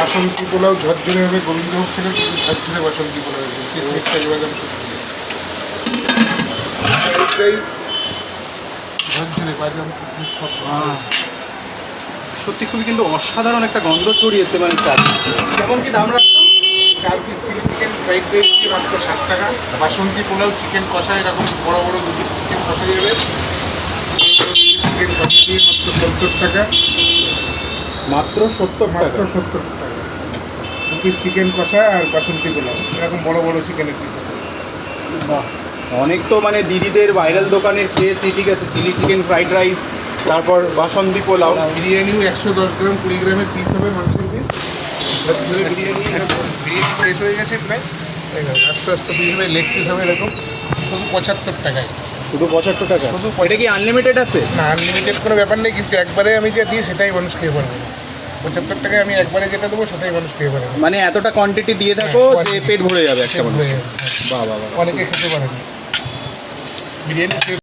বাসন্তী পোলাও ঝরঝরে হবে গোবিন্দভোগ থেকে ঝরঝরে বাসন্তী পোলাও হবে কিসমিস কাজু বাদাম ঝরঝরে বাদাম আহ, সত্যি খুবই কিন্তু অসাধারণ একটা গন্ধ ছড়িয়েছে মানে চাল। কেমন কি দাম রাখতাম চার piece chilli chicken fried rice দিয়ে মাত্র ষাট টাকা। বাসন্তী পোলাও চিকেন কষা এরকম বড় বড় দু পিস চিকেন কষা যাবে চিকেন কষা দিয়ে মাত্র সত্তর টাকা। মাত্র সত্তর মাত্র টাকা সত্তর টাকা। পিস চিকেন কষা আর বাসন্তী পোলাও। এরকম বড় বড় চিকেনের পিস বাহ। অনেক তো মানে দিদিদের ভাইরাল দোকানের খেয়েছি ঠিক আছে? চিলি চিকেন ফ্রাইড রাইস তারপর বাসন্তী পোলাও। বিরিয়ানিও একশো দশ গ্রাম কুড়ি গ্রামের পিস হবে মাংসের পিস বিরিয়ানি এরকম বিরিয়ানি শেষ হয়ে গেছে প্রায়। আস্তে আস্তে পিস হবে লেগ পিস হবে এরকম। শুধু পঁচাত্তর টাকায়। শুধু পঁচাত্তর টাকা? শুধু এটা কি আনলিমিটেড আছে? না আনলিমিটেড কোনো ব্যাপার নেই কিন্তু একবারে আমি যা দিই সেটাই মানুষ খেয়ে পারবে। পঁচাত্তর টাকায় আমি একবারে যেটা দেবো সেটাই মানুষ খেয়ে পারে মানে এতটা কোয়ান্টিটি দিয়ে থাকো হ্যাঁ, যে পেট ভরে যাবে একটা মানুষ বাহ বাহ অনেকে খেতে পারে না। বিরিয়ানি